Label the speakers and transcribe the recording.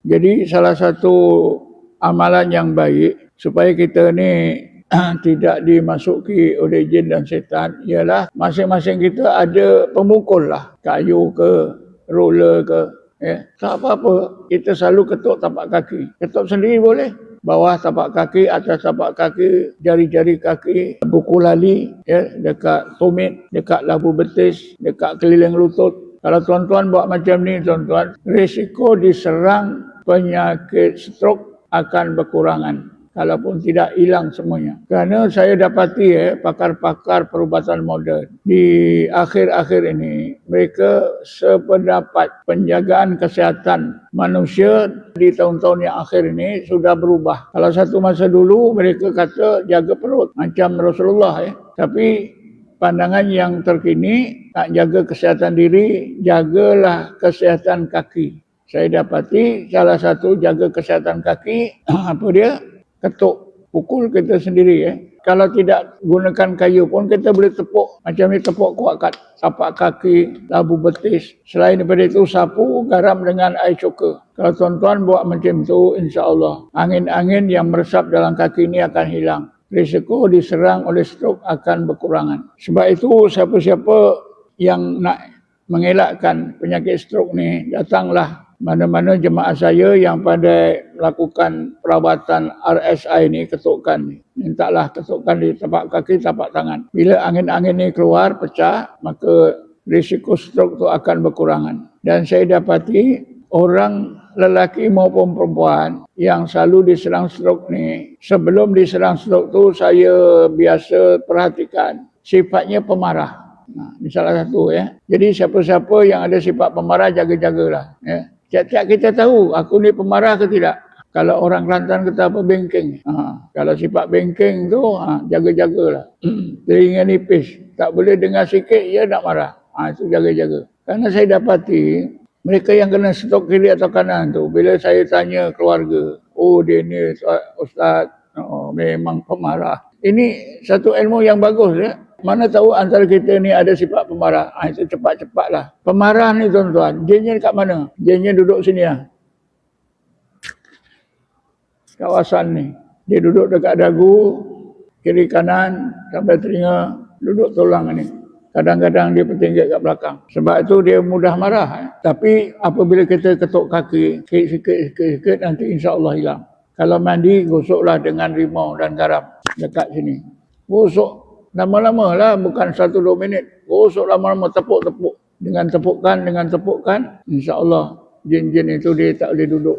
Speaker 1: Jadi salah satu amalan yang baik supaya kita ni tidak dimasuki oleh jin dan setan ialah masing-masing kita ada pemukul lah. Kayu ke roller ke ya. Tak apa-apa. Kita selalu ketuk tapak kaki. Ketuk sendiri boleh. Bawah tapak kaki atas tapak kaki jari-jari kaki buku lali ya. Dekat tumit dekat labu betis dekat keliling lutut. Kalau tuan-tuan buat macam ni tuan-tuan risiko diserang penyakit stroke akan berkurangan kalaupun tidak hilang semuanya. Kerana saya dapati eh, pakar-pakar perubatan moden di akhir-akhir ini mereka sependapat penjagaan kesihatan manusia di tahun-tahun yang akhir ini sudah berubah. Kalau satu masa dulu mereka kata jaga perut macam Rasulullah eh. Tapi pandangan yang terkini nak jaga kesihatan diri, jagalah kesihatan kaki. Saya dapati salah satu jaga kesihatan kaki apa dia? ketuk pukul kita sendiri eh. Kalau tidak gunakan kayu pun kita boleh tepuk macam ni tepuk kuat kat tapak kaki, labu betis. Selain daripada itu sapu, garam dengan air cuka. Kalau tuan-tuan buat macam tu insya-Allah angin-angin yang meresap dalam kaki ini akan hilang. Risiko diserang oleh stroke akan berkurangan. Sebab itu siapa-siapa yang nak mengelakkan penyakit stroke ni datanglah mana-mana jemaah saya yang pandai melakukan perawatan RSI ni ketukkan ni. Mintalah ketukkan di tapak kaki, tapak tangan. Bila angin-angin ni keluar, pecah, maka risiko stroke tu akan berkurangan. Dan saya dapati orang lelaki maupun perempuan yang selalu diserang stroke ni, sebelum diserang stroke tu saya biasa perhatikan sifatnya pemarah. Nah, ini salah satu ya. Jadi siapa-siapa yang ada sifat pemarah jaga-jagalah ya. Tiap-tiap kita tahu aku ni pemarah ke tidak. Kalau orang Kelantan kata apa bengking. Ha, kalau sifat bengking tu ha, jaga-jagalah. Telinga nipis. Tak boleh dengar sikit dia nak marah. Ha, itu jaga-jaga. Karena saya dapati mereka yang kena stok kiri atau kanan tu. Bila saya tanya keluarga. Oh dia ni ustaz. Oh, memang pemarah. Ini satu ilmu yang bagus ya. Mana tahu antara kita ni ada sifat pemarah. Ha, itu cepat-cepatlah. Pemarah ni tuan-tuan. Jinnya dekat mana? Jinnya duduk sini lah. Kawasan ni. Dia duduk dekat dagu. Kiri kanan. Sampai telinga. Duduk tulang ni. Kadang-kadang dia bertinggal kat belakang. Sebab itu dia mudah marah. Eh. Tapi apabila kita ketuk kaki. Sikit-sikit nanti insya Allah hilang. Kalau mandi gosoklah dengan rimau dan garam. Dekat sini. Gosok lama-lama lah bukan satu dua minit. Gosok lama-lama tepuk-tepuk. Dengan tepukan dengan tepukan insya Allah jin-jin itu dia tak boleh duduk